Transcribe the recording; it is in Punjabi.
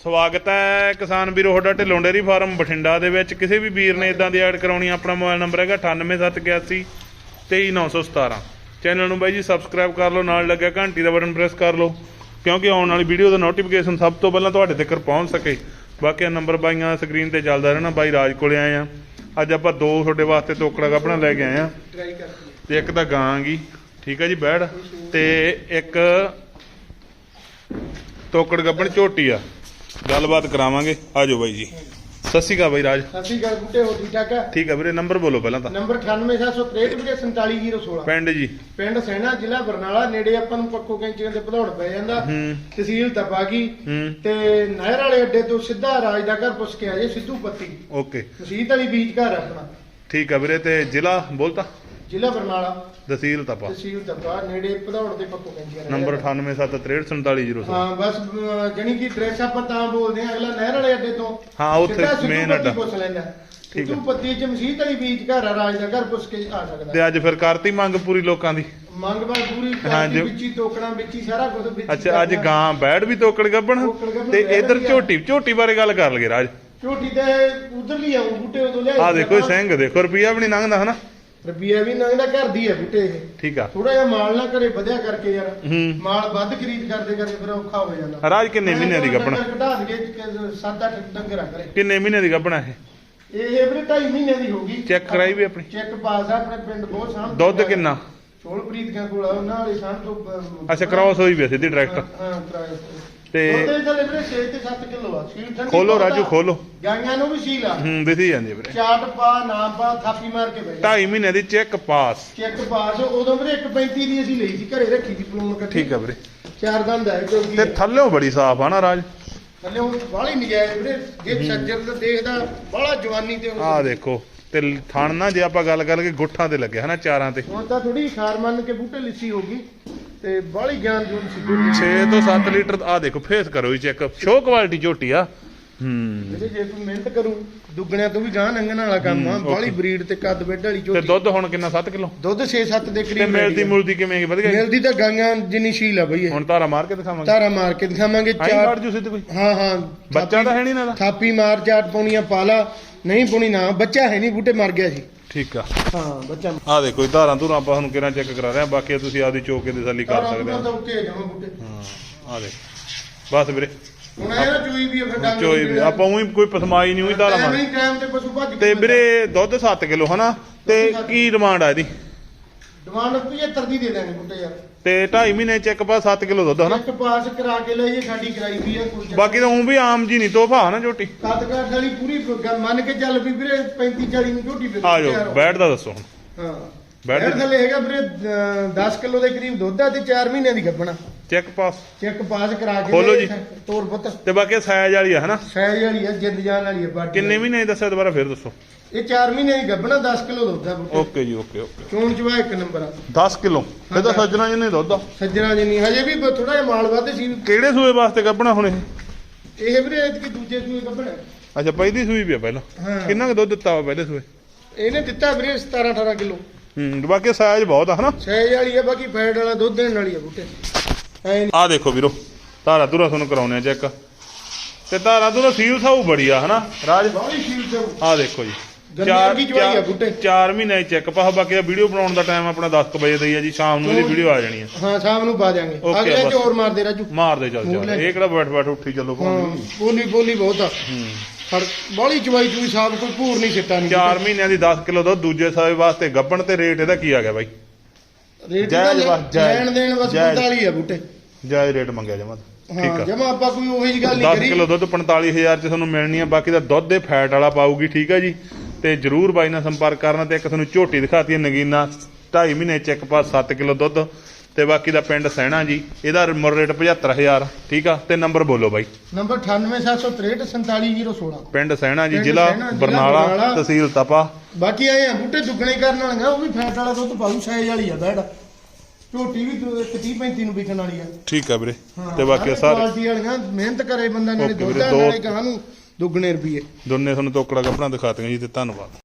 ਸਵਾਗਤ ਹੈ ਕਿਸਾਨ ਵੀਰੋ, ਤੁਹਾਡਾ ਢਿੱਲੋਂ ਡੇਅਰੀ ਫਾਰਮ ਬਠਿੰਡਾ ਦੇ ਵਿੱਚ। ਕਿਸੇ ਵੀ ਵੀਰ ਨੇ ਇਦਾਂ ਦੀ ਐਡ ਕਰਾਉਣੀ, ਆਪਣਾ ਮੋਬਾਈਲ ਨੰਬਰ ਹੈਗਾ 98781 23917 ਚੈਨਲ ਨੂੰ ਬਾਈ ਜੀ ਸਬਸਕ੍ਰਾਈਬ ਕਰ ਲਓ, ਨਾਲ ਲੱਗਿਆ ਘੰਟੀ ਦਾ ਬਟਨ ਪ੍ਰੈਸ ਕਰ ਲਓ, ਕਿਉਂਕਿ ਆਉਣ ਵਾਲੀ ਵੀਡੀਓ ਦਾ ਨੋਟੀਫਿਕੇਸ਼ਨ ਸਭ ਤੋਂ ਪਹਿਲਾਂ ਤੁਹਾਡੇ ਤੱਕ ਪਹੁੰਚ ਸਕੇ। ਬਾਕੀ ਨੰਬਰ ਬਾਈਆਂ ਸਕਰੀਨ ਤੇ ਚੱਲਦਾ ਰਹਿਣਾ, ਬਾਈ ਰਾਜ ਕੋਲੇ ਆਏ ਆ। ਅੱਜ ਆਪਾਂ ਦੋ ਤੁਹਾਡੇ ਵਾਸਤੇ ਤੋਕੜਾ ਗੱਪਣਾ ਲੈ ਕੇ ਆਏ ਆ। ਟਰਾਈ ਤੇ ਇੱਕ ਤਾਂ ਗਾਂਗੀ ਠੀਕ ਹੈ ਜੀ ਬੈੜ ਤੇ ਇੱਕ ਤੋਕੜ ਗੱਬਣ ਝੋਟੀ ਆ। ਗੱਲਬਾਤ ਕਰਾਵਾਂਗੇ। ਆਜੋ ਬਾਈ ਜੀ। ਸਤਿ ਸ਼੍ਰੀ ਅਕਾਲ ਬਾਈ ਰਾਜ। ਸਤਿ ਸ਼੍ਰੀ ਅਕਾਲ ਬੁੱਟੇ ਹੋ ਠੀਕ ਠਾਕ ਠੀਕ ਆ ਵੀਰੇ ਨੰਬਰ ਬੋਲੋ ਪਹਿਲਾਂ ਤਾਂ। ਨੰਬਰ 98763 ਵੀਰੇ 47016 ਪਿੰਡ ਜੀ। ਪਿੰਡ ਸੈਣਾ ਜ਼ਿਲ੍ਹਾ ਬਰਨਾਲਾ ਨੇੜੇ ਆਪਾਂ ਨੂੰ ਪੱਕੋ ਕੈਂਚੀਆਂ ਦੇ ਭਦੌੜ ਪੈ ਜਾਂਦਾ। ਤਹਿਸੀਲ ਤਪਾਗੀ ਤੇ ਨਹਿਰ ਵਾਲੇ ਅੱਡੇ ਤੋਂ ਸਿੱਧਾ ਰਾਜ ਦਾ ਘਰ ਪੁੱਛ ਕੇ ਆ ਜੇ ਸਿੱਧੂ ਪੱਤੀ। ਓਕੇ। ਮਸੀਤ ਵਾਲੀ ਬੀਚ ਘਰ ਆਪਣਾ। ਠੀਕ ਆ ਵੀਰੇ ਤੇ ਜ਼ਿਲ੍ਹਾ ਬੋਲਤਾ। ਜ਼ਿਲ੍ਹਾ ਬਰਨਾਲਾ। ਤਹਿਸੀਲ ਤਪਾ। ਤਹਿਸੀਲ ਤਪਾ ਨੇੜੇ ਭਦੌੜ ਦੇ ਪੱਕੋ ਕੈਂਚੀਆਂ ਰਹਿ ਨੰਬਰ ਜਾਂਦਾ। 98734740 ਹਾਂ ਬਸ ਜਾਣੀ ਕਿ ਡਰੈਸ ਆਪਾਂ ਤਾਂ ਬੋਲਦੇ ਆ ਅਗਲਾ ਨਹਿਰ ਵਾਲੇ ਅੱਡੇ ਤੋਂ। ਹਾਂ, ਉੱਥੇ ਪੱਤੀ ਅੱਡਾ। ਪੁੱਛ ਠੀਕ ਸਿੱਧੂ ਆ। ਪੱਤੀ ਚ ਮਸੀਤ ਵਾਲੀ ਬੀਚ ਘਰ ਆ ਰਾਜ ਦਾ ਘਰ ਪੁੱਛ ਕੇ ਆ ਸਕਦਾ। ਤੇ ਅੱਜ ਫਿਰ ਕਰਤੀ ਮੰਗ ਪੂਰੀ ਲੋਕਾਂ ਦੀ। ਮੰਗ ਬਾਰ ਪੂਰੀ ਜੋ- ਵਿੱਚੀ ਟੋਕਣਾ ਵਿੱਚੀ ਸਾਰਾ ਕੁਝ ਵਿੱਚ ਅੱਛਾ ਅੱਜ ਗਾਂ ਬੈੜ ਵੀ ਤੋਕੜ ਗੱਬਣ। ਤੇ ਇਧਰ। ਝੋਟੀ ਝੋਟੀ ਬਾਰੇ ਗੱਲ ਕਰ ਲਗੇ ਰਾਜ। ਝੋਟੀ ਤੇ ਉਧਰ ਲਈ ਆਉਂ ਬੂਟੇ ਉਦੋਂ ਲਿਆ ਆ ਦੇਖੋ ਸਿੰਘ ਦੇਖੋ ਰੁਪਿਆ ਵੀ ਨਹੀਂ ਲੰਘਦਾ ਹਨਾ? ਰੁਪਈਆ ਵੀ ਨੰਗਦਾ ਘਰ ਦੀ ਹੈ ਬੂਟੇ ਇਹ। ਠੀਕ ਆ। ਥੋੜਾ ਜਿਹਾ ਮਾਲ ਨਾ ਕਰੇ ਵਧਿਆ ਕਰਕੇ ਯਾਰ। ਹੂੰ। ਮਾਲ ਵੱਧ ਖਰੀਦ ਕਰਦੇ ਕਰਦੇ ਫਿਰ ਔਖਾ ਹੋ ਜਾਂਦਾ। ਰਾਜ ਕਿੰਨੇ ਮਹੀਨਿਆਂ ਦੀ ਗੱਭਣ? ਘਟਾ ਦਈਏ 7-8 ਡੰਗਰਾਂ ਕਰੇ। ਕਿੰਨੇ ਮਹੀਨੇ ਦੀ ਗੱਭਣ ਹੈ ਇਹ ਇਹ ਵੀਰੇ 2.5 ਮਹੀਨੇ ਦੀ ਹੋਗੀ ਚੈੱਕ ਕਰਾਈ ਵੀ ਆਪਣੀ। ਚੈੱਕ ਪਾਸ ਆ ਆਪਣੇ ਪਿੰਡ ਬਹੁਤ ਸਾਹਮਣੇ ਦੁੱਧ ਕਿੰਨਾ? ਛੋਲ ਪ੍ਰੀਤੀਆਂ ਕੋਲ ਆ, ਉਹਨਾਂ ਵਾਲੇ ਸਾਹਮਣੇ ਤੋਂ ਬ- ਅੱਛਾ ਕ੍ਰਾਸ ਹੋਈ ਵੀ ਆ ਸਿੱਧੀ ਡਾਇਰੈਕਟ ਹਾਂ ਕਰਾਇਆ ਤੇ ਉਹਦੇ ਥੱਲੇ ਵੀਰੇ 6 ਤੇ 7 ਕਿਲੋ ਆ ਸੀਲ ਠੰਡੀ ਖੋਲੋ ਬਹੁਤ ਆ। ਰਾਜੂ, ਖੋਲੋ। ਗਾਈਆਂ ਨੂੰ ਵੀ ਸੀਲ ਆ। ਹੂੰ ਦਿਸੀ ਜਾਂਦੀ ਵੀਰੇ। ਚਾਟ ਪਾ ਨਾਮ ਪਾ ਥਾਪੀ ਮਾਰ ਕੇ ਬਈ 2.5 ਮਹੀਨੇ ਦੀ ਚੈੱਕ ਪਾਸ। ਚੈੱਕ ਪਾਸ ਉਦੋਂ ਵੀਰੇ 1.35 ਦੀ ਅਸੀਂ ਲਈ ਸੀ ਘਰੇ ਰੱਖੀ ਸੀ ਪਲੂਨ ਕੱਟੀ ਠੀਕ ਆ ਵੀਰੇ। ਚਾਰ ਦੰਦ ਹੈ ਕਿਉਂਕਿ ਤੇ ਥੱਲਿਓਂ ਬੜੀ ਸਾਫ਼ ਆ ਨਾ ਰਾਜ। ਥੱਲੇ ਉਹ ਬਾਹਲੀ ਨਜਾਇਜ਼ ਵੀਰੇ ਜੇ ਸੱਜਰ ਦਾ ਦੇਖਦਾ ਬਾਹਲਾ ਜਵਾਨੀ ਤੇ ਉਹ- ਆਹ ਦੇਖੋ ਤੇ ਥਣ ਨਾ ਜੇ ਆਪਾਂ ਗੱਲ ਕਰ ਲਈਏ ਗੁੱਠਾਂ ਤੇ ਲੱਗੇ ਹਨਾ ਚਾਰਾਂ ਤੇ। ਹੁਣ ਤਾਂ ਥੋੜੀ ਖਾਰ ਮੰਨ ਕੇ ਬੂਟੇ ਲਿੱਸੀ ਹੋ ਗਈ। ਤੇ ਬਾਹਲੀ ਗਿਆਨ ਜੂਨ ਸੀ 6 ਤੋਂ 7 ਲੀਟਰ ਆਹ ਦੇਖੋ ਫੇਸ ਕਰੋ ਜੀ ਚੈੱਕ। ਸ਼ੋ ਕੁਆਲਿਟੀ ਝੋਟੀ ਆ। ਹੂੰ। ਜੇ ਕੋਈ ਮਿਹਨਤ ਕਰੂ ਦੁੱਗਣਿਆਂ ਤੋਂ ਵੀ ਗਾਂ ਲੰਘਣ ਵਾਲਾ ਕੰਮ ਆ। ਬਾਹਲੀ। ਬਰੀਡ ਤੇ ਕੱਦ ਬੈੱਡ ਵਾਲੀ ਤੇ ਝੋਟੀ। ਦੁੱਧ ਹੁਣ ਕਿੰਨਾ 7 ਕਿਲੋ? ਦੁੱਧ 6-7 ਦੇ ਤੇ ਕਰੀਬ ਮਿਲਦੀ ਮਿਲਦੀ ਮੁਲਦੀ ਕਿਵੇਂ ਵਧੀਆ ਜੀ? ਮਿਲਦੀ ਤਾਂ ਗਾਈਆਂ ਜਿੰਨੀ ਸ਼ੀਲ ਆ ਬਈ ਹੁਣ ਧਾਰਾ ਮਾਰ ਕੇ ਦਿਖਾਵਾਂਗੇ। ਧਾਰਾ ਮਾਰ ਕੇ ਦਿਖਾਵਾਂਗੇ। ਚਾਰ ਕਾਰਡ ਜੂ ਸਿੱਧ ਕੋਈ? ਹਾਂ ਹਾਂ। ਬੱਚਾ ਤਾਂ ਹੈ ਨਹੀਂ ਨਾ? ਥਾਪੀ ਮਾਰ ਚਾਟ ਪਾਉਣੀਆਂ ਪਾਲਾ ਨਹੀਂ ਪਾਉਣੀ ਨਾ। ਬੱਚਾ ਹੈ ਨਹੀਂ ਬੂਟੇ ਮਰ ਗਿਆ ਸੀ। ਠੀਕ ਆ। ਹਾਂ ਬੱਚਾ। ਆ ਦੇਖੋ ਇਹ ਧਾਰਾਂ ਧੂਰਾਂ ਆਪਾਂ ਤੁਹਾਨੂੰ ਕਿਹੜਾ ਚੈੱਕ ਕਰਾ ਰਹੇ ਆ ਬਾਕੀ ਤੁਸੀਂ ਆਪਦੀ ਚੋਕ ਕੇ ਤਸੱਲੀ ਕਰ ਸਕਦੇ ਤਾਂ ਹੋ ਉੱਤੇ ਜਾਵਾਂ ਬੂਟੇ। ਹਾਂ ਆ ਦੇਖ। ਬਸ ਵੀਰੇ। ਹੁਣ ਇਹ ਚੋਈ ਵੀ ਆ ਫਿਰ ਡੰਗ ਚੋਈ ਵੀ ਆਪਾਂ ਉਹੀ ਕੋਈ ਪਸਮਾਈ ਨਹੀਂ ਉਹੀ ਧਾਰਾ ਮਾਰ ਨਹੀਂ ਟਾਈਮ ਤੇ ਪਸ਼ੂ ਭੱਜ ਤੇ ਵੀਰੇ ਦੁੱਧ 7 ਕਿਲੋ ਹਨਾ? ਤੇ ਕੀ ਡਿਮਾਂਡ ਆ ਇਹਦੀ? ਡਿਮਾਂਡ 75 ਦੀ ਦੇ ਦੇਣੀ ਬੂਟੇ ਯਾਰ। ਤੇ 2.5 ਮਹੀਨੇ ਚੈੱਕ ਪਾ 7 ਕਿਲੋ ਦੁੱਧ ਹਨਾ? ਇੱਕ ਪਾਸ ਕਰਾ ਕੇ ਲਈਏ ਸਾਡੀ ਕਰਾਈ ਵੀ ਆ ਕੋਈ ਬਾਕੀ ਤਾਂ ਉਹ ਵੀ ਆਮ ਜੀ ਨਹੀਂ ਤੋਹਫਾ ਹਨਾ ਝੋਟੀ? ਕੱਦ ਵਾਲੀ ਪੂਰੀ ਗ- ਮੰਨ ਕੇ ਚੱਲ ਵੀ ਵੀਰੇ 35 40 ਨੂੰ ਝੋਟੀ ਵੇਚ ਆ ਜਾਓ ਬੈਠ ਦਾ ਦੱਸੋ ਹੁਣ। ਹਾਂ। ਬੈਠ ਬੈਠ ਥੱਲੇ ਹੈਗਾ ਵੀਰੇ 10 ਕਿਲੋ ਦੇ ਕਰੀਬ ਦੁੱਧ ਆ ਤੇ 4 ਮਹੀਨਿਆਂ ਦੀ ਗੱਭਣਾ। ਚੈੱਕ ਪਾਸ। ਚੈੱਕ ਪਾਸ ਕਰਾ ਕੇ ਖੋਲੋ ਜੀ। ਤੋਰ ਪੁੱਤ। ਤੇ ਬਾਕੀ ਸਾਈਜ਼ ਵਾਲੀ ਆ ਹਨਾ? ਸਾਈਜ਼ ਵਾਲੀ ਆ ਜਿੰਦ ਜਾਨ ਵਾਲੀ ਆ ਕਿੰਨੇ ਮਹੀਨੇ ਦੱਸਿਆ ਦੁਬਾਰਾ ਫੇਰ ਦੱਸੋ। ਇਹ 4 ਮਹੀਨਿਆਂ ਦੀ ਗੱਭਣਾ 10 ਕਿਲੋ ਦੁੱਧ ਆ ਬੂਟੇ। ਓਕੇ ਜੀ ਓਕੇ ਓਕੇ। ਚੋਣ ਚਵਾ ਇੱਕ ਨੰਬਰ ਆ। 10 ਕਿਲੋ? ਇਹ ਤਾਂ ਸੱਜਣਾ ਜਿੰਨੇ ਦੁੱਧ ਆ। ਸੱਜਣਾ ਜਿੰਨੀ ਹਜੇ ਵੀ ਥੋੜਾ ਜਿਹਾ ਮਾਲ ਵੱਧ ਸੀ। ਕਿਹੜੇ ਸੂਏ ਵਾਸਤੇ ਕੱਢਣਾ ਹੁਣ ਇਹ? ਇਹ ਵੀਰੇ ਇਤਕੀ ਦੂਜੇ ਸੂਏ ਗੱਭਣਾ। ਅੱਛਾ ਪਹਿਲੀ ਸੂਈ ਵੀ ਆ ਪਹਿਲਾਂ। ਕਿੰਨਾ ਕੁ ਦੁੱਧ ਦਿੱਤਾ ਵਾ ਪਹਿਲੇ ਸੂਏ? ਇਹਨੇ ਦਿੱਤਾ ਵੀਰੇ 17 18 ਕਿਲੋ। ਹੂੰ ਬਾਕੀ ਸਾਈਜ਼ ਬਹੁਤ ਆ ਹਨਾ? ਸਾਈਜ਼ ਵਾਲੀ ਆ ਬਾਕੀ ਫੈਟ ਵਾਲਾ ਦੁੱਧ ਦੇਣ ਵਾਲੀ ਆ ਬੂਟੇ। ਐ ਨੀ। ਆ ਦੇਖੋ ਵੀਰੋ ਧਾਰਾ ਧੁਰਾ ਤੁਹਾਨੂੰ ਕਰਾਉਣੇ ਆ ਚੈੱਕ। ਤੇ ਧਾਰਾ ਧੁਰਾ ਸੀਲ ਸਾਊ ਬੜੀ ਆ ਹਨਾ? ਰਾਜ ਬਾਹਲੀ ਸ਼ੀਲ ਤੇ ਆ ਦੇਖੋ ਜੀ। ਗੰਨੇ ਵਰਗੀ ਚਵਾਈ ਆ ਬੂਟੇ। 4 ਮਹੀਨੇ ਚੈੱਕ ਪਾ ਬਾਕੀ ਆ ਵੀਡੀਓ ਬਣਾਉਣ ਦਾ ਟਾਈਮ ਆਪਣਾ 10 ਕੁ ਵਜੇ ਦਾ ਹੀ ਆ ਜੀ ਸ਼ਾਮ ਨੂੰ ਇਹਦੀ ਵੀਡੀਓ ਆ ਜਾਣੀ ਆ। ਹਾਂ ਸ਼ਾਮ ਨੂੰ ਪਾ ਦਿਆਂਗੇ। ਅਗਲੇ ਬਸ। ਚੋਰ ਮਾਰਦੇ ਰਾਜੂ। ਮਾਰ ਦੇ ਚੱਲ। ਚੱਲ। ਇਹ ਕਿਹੜਾ ਬੈਠ ਬੈਠ ਉੱਠੀ ਚੱਲੋ ਹਾਂ ਬੋਲੀ ਬੋਲੀ ਬਹੁਤ ਆ। ਫੜ ਬਾਹਲੀ ਚਵਾਈ ਚੂਈ ਸਾਫ਼ ਕੋਈ ਭੂਰ ਨਹੀਂ ਸਿੱਟਾ ਨਹੀਂ 4 ਮਹੀਨਿਆਂ ਦੀ 10 ਕਿਲੋ ਦੁੱਧ ਦੂਜੇ ਸਾਲ ਵਾਸਤੇ ਗੱਬਣ ਤੇ ਰੇਟ ਇਹਦਾ ਕੀ ਆ ਗਿਆ ਬਾਈ? ਰੇਟ ਜਾਇਜ਼ ਦਾ ਬਸ, ਜਾਇਜ਼। ਲੈਣ ਦੇਣ ਬਸ ਜਾਇਜ਼। 45 ਆ ਬੂਟੇ। ਜਾਇਜ਼ ਰੇਟ ਮੰਗਿਆ ਜਮਾ। ਠੀਕ ਹਾਂ ਆ। ਜਮਾ ਆਪਾਂ ਕੋਈ ਉਹੀ ਜਿਹੀ ਗੱਲ ਨਹੀਂ 10 ਕਰੀ। ਕਿਲੋ ਦੁੱਧ 45000 ਚ ਤੁਹਾਨੂੰ ਮਿਲਣੀ ਆ ਬਾਕੀ ਦਾ ਦੁੱਧ ਦੇ ਫੈਟ ਵਾਲਾ ਪਾਊਗੀ ਠੀਕ ਆ ਜੀ। ਤੇ ਜਰੂਰ ਬਾਈ ਨਾਲ ਸੰਪਰਕ ਕਰਨਾ ਤੇ ਇੱਕ ਤੁਹਾਨੂੰ ਝੋਟੀ ਦਿਖਾਤੀ ਹੈ ਨਗੀਨਾ 2.5 ਮਹੀਨੇ ਚੈੱਕ ਪਾਸ 7 ਕਿਲੋ ਦੁੱਧ ਤੇ ਬਾਕੀ ਦਾ ਪਿੰਡ ਸਹਿਣਾ ਜੀ ਇਹਦਾ ਮੁੱਲ ਰੇਟ 75000 ਠੀਕ ਆ? ਤੇ ਨੰਬਰ ਬੋਲੋ ਬਾਈ। ਨੰਬਰ 98763 47016 ਪਿੰਡ ਸਹਿਣਾ ਜੀ ਜ਼ਿਲ੍ਹਾ ਬਰਨਾਲਾ। ਤਹਿਸੀਲ ਤਪਾ। ਬਾਕੀ ਆਏ ਆ ਬੂਟੇ ਦੁੱਗਣੇ ਕਰਨ ਵਾਲੀਆਂ ਉਹ ਵੀ ਫੈਟ ਵਾਲਾ ਦੁੱਧ ਪਾਉ ਸਾਈਜ਼ ਵਾਲੀ ਆ ਬੈਡ। ਝੋਟੀ ਵੀ 30 35 ਨੂੰ ਵਿਕਣ ਵਾਲੀ ਆ। ਠੀਕ ਆ ਵੀਰੇ। ਤੇ ਬਾਕੀ ਸਾਰੇ ਕੁਆਲਿਟੀ ਵਾਲੀਆਂ ਮਿਹਨਤ ਕਰੇ ਬੰਦਾ ਨਾਲੇ ਦੁੱਧ ਨਾਲੇ ਗਾਂ ਨੂੰ। ਦੁੱਗਣੇ ਰੁਪਏ ਦੋਨੇ ਤੁਹਾਨੂੰ ਤੋਕੜਾ ਕੱਪੜਾ ਦਿਖਾਤੀਆਂ ਜੀ ਤੇ ਧੰਨਵਾਦ।